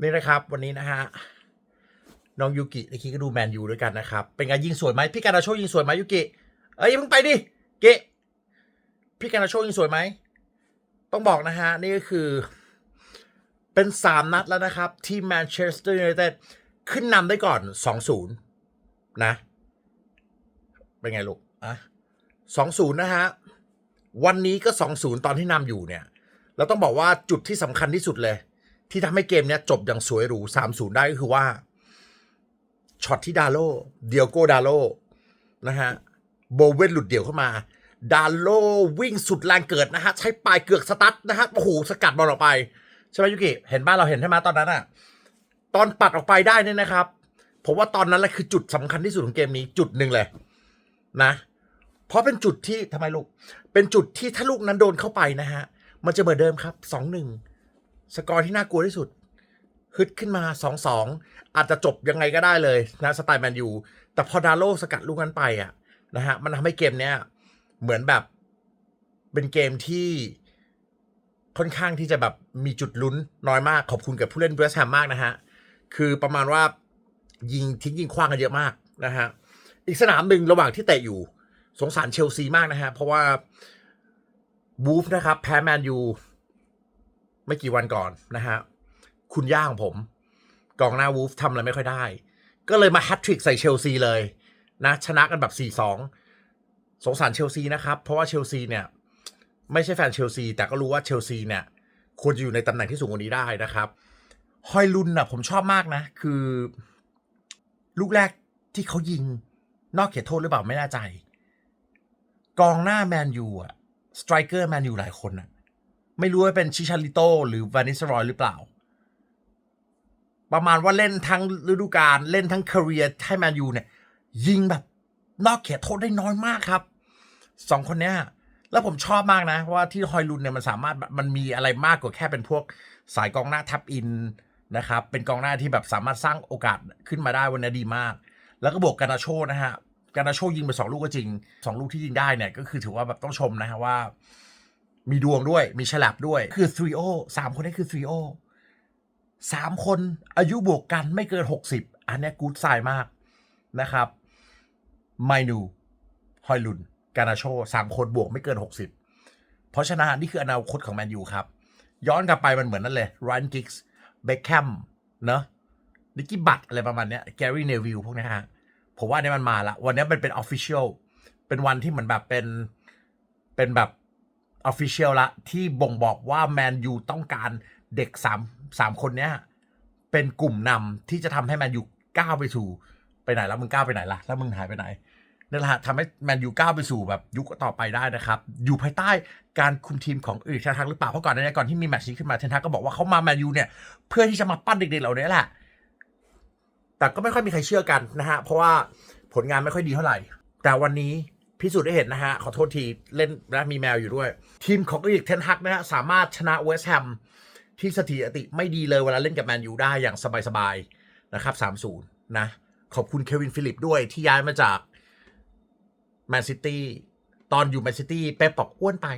นี่นะครับ วันนี้นะฮะน้องยูกิไอคิก็ดูแมนยูด้วยกันนะครับ เป็นไงยิงสวยไหมพี่การาโชยิงสวยไหมยูกิเอ้ยเพิ่งไปดิเกะพี่การาโชยิงสวยไหมต้องบอกนะฮะนี่ก็คือเป็นสามนัดแล้วนะครับ ที่แมนเชสเตอร์ยูไนเต็ดขึ้นนำได้ก่อนสองศูนย์นะ เป็นไงลูกอะสองศูนย์นะฮะวันนี้ก็สองศูนย์ตอนที่นำอยู่เนี่ยเราต้องบอกว่าจุดที่สำคัญที่สุดเลย ที่ทำให้เกมเนี้ยจบอย่างสวยหรูสามศูนย์ได้ก็คือว่าช็อตที่ดาโลเดียโกดาโลนะฮะโบเวนหลุดเดี่ยวเข้ามาดาโลวิ่งสุดแรงเกิดนะฮะ ใช้ปลายเกือกสตั๊ดนะฮะโอ้โหสกัดบอลออกไป ใช่ไหมยุกิ เห็นบ้านเราเห็นใช่ไหมตอนนั้นอะตอนปัดออกไปได้เนี่ยนะครับผมว่าตอนนั้นแหละคือจุดสำคัญที่สุดของเกมนี้จุดหนึ่งเลยนะ เพราะเป็นจุดที่ทำไมลูก เป็นจุดที่ถ้าลูกนั้นโดนเข้าไปนะฮะ มันจะเหมือนเดิมครับสองหนึ่ง สกอร์ที่น่ากลัวที่สุดฮึดขึ้นมาสองสองอาจจะจบยังไงก็ได้เลยนะสไตล์แมนยูแต่พอดาโลสกัดลูกนั้นไปอะนะฮะมันทำให้เกมเนี้ยเหมือนแบบเป็นเกมที่ค่อนข้างที่จะแบบมีจุดลุ้นน้อยมากขอบคุณกับผู้เล่นเวสแฮมมากนะฮะ คือประมาณว่ายิงทิ้งยิงคว้างกันเยอะมากนะฮะ อีกสนามหนึ่งระหว่างที่เตะอยู่ สงสารเชลซีมากนะฮะ เพราะว่าบูฟนะครับ แพ้แมนยู ไม่กี่วันก่อนนะฮะคุณย่าของผม กองหน้าวูฟทำอะไรไม่ค่อยได้ ก็เลยมาแฮตทริกใส่เชลซีเลยนะชนะกันแบบ 4-2 สงสารเชลซีนะครับ เพราะว่าเชลซีเนี่ย ไม่ใช่แฟนเชลซี แต่ก็รู้ว่าเชลซีเนี่ย ควรจะอยู่ในตำแหน่งที่สูงกว่านี้ได้นะครับฮอยลุนน่ะผมชอบมากนะ คือ ลูกแรกที่เขายิง นอกเขตโทษหรือเปล่าไม่แน่ใจ กองหน้าแมนยูอะสไตรเกอร์แมนยูหลายคนอะ ไม่รู้ว่าเป็นชิชาริโตหรือวานิสรอยหรือเปล่า ประมาณว่าเล่นทั้งฤดูกาลเล่นทั้งคาเรียให้แมนยูเนี่ย ยิงแบบ นอกเขตโทษได้น้อยมากครับสองคนเนี้ยแล้วผมชอบมากนะ ว่าที่ฮอยลุนเนี่ยมันสามารถมันมีอะไรมากกว่าแค่เป็นพวกสายกองหน้าทับอินนะครับ เป็นกองหน้าที่แบบสามารถสร้างโอกาสขึ้นมาได้วันนี้ดีมาก แล้วก็บวกกานาโชนะฮะกานาโชยิงไปสองลูกก็จริงสองลูกที่ยิงได้เนี่ยก็คือถือว่าแบบต้องชมนะฮะว่า มีดวงด้วย มีฉลับด้วย คือทรีโอสามคนนี้คือทรีโอสามคนอายุบวกกันไม่เกินหกสิบอันนี้กูดไซมากนะครับไมนูฮอยลุน กานาโชสามคนบวกไม่เกินหกสิบเพราะฉะนั้นนี่คืออนาคตของแมนยูครับ ย้อนกลับไปมันเหมือนนั่นเลยรันกิกส์เบคแคมเนอะนิกกี้บัตอะไรประมาณเนี้ยแกรี่เนวิลพวกเนี้ยฮะผมว่าเนี่ยมันมาละ วันนี้มันเป็นออฟฟิเชียลเป็นวันที่เหมือนแบบเป็นเป็นแบบ ออฟฟิเชียลละที่บ่งบอกว่าแมนยูต้องการเด็กสามสามคนเนี้ยเป็นกลุ่มนำที่จะทำให้แมนยูก้าวไปสู่ไปไหนแล้วมึงก้าวไปไหนล่ะ แล้วมึงหายไปไหนนั่นแหละทำให้แมนยูก้าวไปสู่แบบยุคต่อไปได้นะครับ อยู่ภายใต้การคุมทีมของเอริกเทนทักหรือเปล่าเพราะก่อนหน้านี้ก่อนที่มีแมตช์นี้ขึ้นมาเทนทักก็บอกว่าเขามาแมนยูเนี่ย เพื่อที่จะมาปั้นเด็กๆเหล่านี้แหละ แต่ก็ไม่ค่อยมีใครเชื่อกันนะฮะเพราะว่าผลงานไม่ค่อยดีเท่าไหร่ แต่วันนี้ พิสูจน์ได้เห็นนะฮะ ขอโทษที เล่นนะมีแมวอยู่ด้วย ทีมของอีกเทนฮักนะฮะ สามารถชนะเวสต์แฮมที่สถิติไม่ดีเลยเวลาเล่นกับแมนยูได้อย่างสบายๆ นะครับ 3-0 นะ ขอบคุณเควินฟิลิปด้วยที่ย้ายมาจากแมนซิตี้ตอนอยู่แมนซิตี้เป๊ปบอกอ้วนไป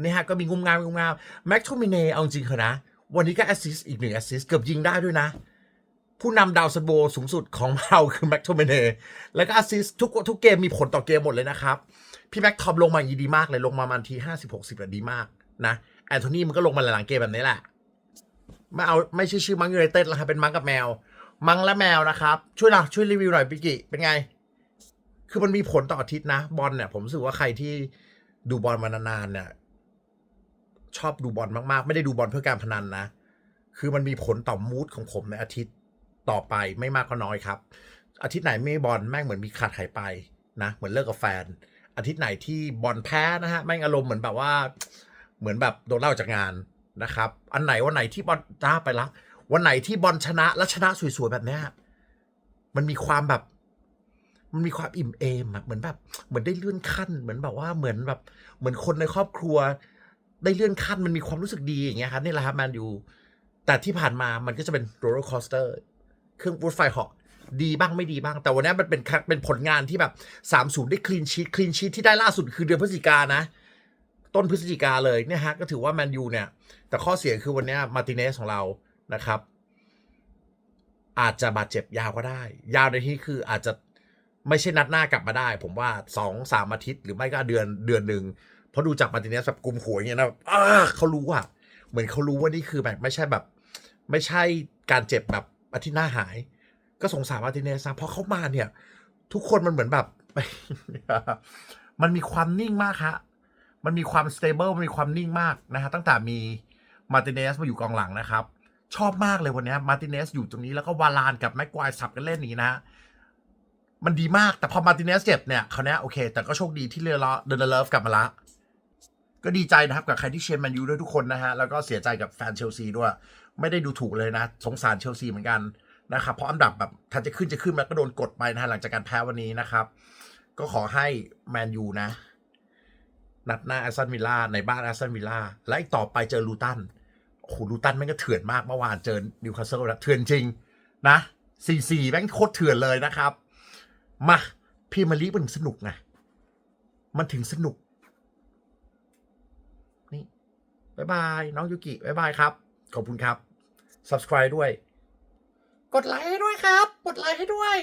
นนี้ฮะก็มีงุมงามงุมงามแม็กโทมิเนเอาจริงเหรอนะ วันนี้ก็แอสซิสต์อีกหนึ่งแอสซิสต์เกือบยิงได้ด้วยนะ ผู้นำดาวซันโบสูงสุดของเราคือแม็กโทเมเนแล้วก็แอสซิสทุกทุกเกมมีผลต่อเกมหมดเลยนะครับ พี่แม็กทอมลงมาอย่างดีมากเลยลงมามาณทีห้าสิบหกสิบดีมากนะแอนโทนีมันก็ลงมาหลังเกมแบบนี้แหละไม่เอาไม่ใช่ชื่อมังยูไนเต็ดแล้วครับเป็นมังกับแมว มังและแมวนะครับ ช่วยหนะช่วยรีวิวหน่อยปิกิเป็นไง คือมันมีผลต่ออาทิตย์นะ บอลเนี่ย ผมรู้สึกว่าใครที่ดูบอลมานานๆเนี่ย ชอบดูบอลมากๆ ไม่ได้ดูบอลเพื่อการพนันนะ คือมันมีผลต่อมูดของผมในอาทิตย์ ต่อไปไม่มากก็น้อยครับ อาทิตย์ไหนไม่บอลแม่งเหมือนมีขาดหายไปนะเหมือนเลิกกับแฟน อาทิตย์ไหนที่บอลแพ้นะฮะแม่งอารมณ์เหมือนแบบว่า เหมือนแบบโดนเล่าจากงานนะครับ อันไหนวันไหนที่บอลจ้าไปละ วันไหนที่บอลชนะและชนะสวยๆแบบเนี้ยมันมีความแบบ มันมีความอิ่มเอมอะเหมือนแบบ เหมือนได้เลื่อนขั้น เหมือนแบบว่าเหมือนแบบ เหมือนคนในครอบครัว ได้เลื่อนขั้นมันมีความรู้สึกดีอย่างเงี้ยครับนี่แหละครับแมนยูแต่ที่ผ่านมามันก็จะเป็นโรลเลอร์คอสเตอร์ เครื่องรถไฟเหาะดีบ้างไม่ดีบ้าง แต่วันนี้มันเป็นเป็นผลงานที่แบบสามศูนย์ได้คลีนชีตคลีนชีตที่ได้ล่าสุดคือเดือนพฤศจิกานะ ต้นพฤศจิกาเลยเนี่ยฮะ ก็ถือว่าแมนยูเนี่ย แต่ข้อเสียคือวันนี้มาติเนสของเรานะครับ อาจจะบาดเจ็บยาวก็ได้ ยาวในที่คืออาจจะไม่ใช่นัดหน้ากลับมาได้ ผมว่าสองสามอาทิตย์ หรือไม่ก็เดือนเดือนหนึ่งเพราะดูจากมาติเนสแบบกุมหัวอย่างเงี้ยนะเขารู้อะเหมือนเขารู้ว่านี่คือแบบไม่ใช่แบบ ไม่ใช่การเจ็บแบบ อาทิตย์หน้าหาย ก็สงสารมาติเนสนะเพราะเขามาเนี่ย ทุกคนมันเหมือนแบบ มันมีความนิ่งมากฮะมันมีความ stable มันมีความนิ่งมากนะฮะตั้งแต่มีมาติเนสมาอยู่กองหลังนะครับ ชอบมากเลยวันนี้มาติเนสอยู่ตรงนี้แล้วก็วาลานกับแม็กควายสับกันเล่นนี้นะมันดีมากแต่พอมาติเนสเจ็บเนี่ยเขาเนี้ยโอเค แต่ก็โชคดีที่เรือเดนเลิฟกลับมาละ ก็ดีใจนะครับกับใครที่เชียร์แมนยูด้วยทุกคนนะฮะ แล้วก็เสียใจกับแฟนเชลซีด้วย ไม่ได้ดูถูกเลยนะ สงสารเชลซีเหมือนกันนะครับ เพราะอันดับแบบถ้าจะขึ้นจะขึ้นแล้วก็โดนกดไปนะฮะหลังจากการแพ้วันนี้นะครับ ก็ขอให้แมนยูนะ นัดหน้าแอสตันวิลล่าในบ้านแอสตันวิลล่าและอีกต่อไปเจอลูตันโอ้โหลูตันแม่งก็เถื่อนมากเมื่อวานเจอนิวคาสเซิลแล้วเถื่อนจริงนะสี่สี่แม่งโคตรเถื่อนเลยนะครับ มาพีมียร์ลีมันสนุกไงมันถึงสนุก นี่ บายบาย น้องยูกิบายบายครับ ขอบคุณครับ subscribe ด้วย กดไลค์ให้ด้วยครับ กดไลค์ให้ด้วย